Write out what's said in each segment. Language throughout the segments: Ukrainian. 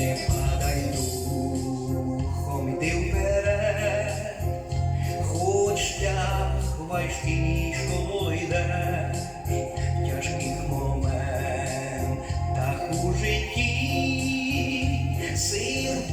не падай духом, йди вперед, хоч шлях важкий, що йде, в тяжких моментах у житті, сир в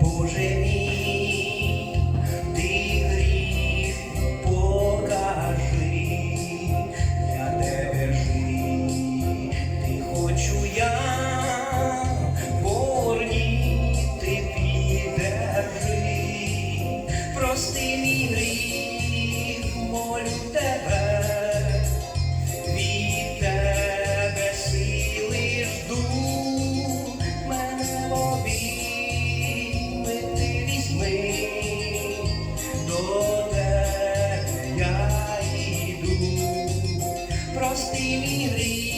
Боже. Mimi Ri.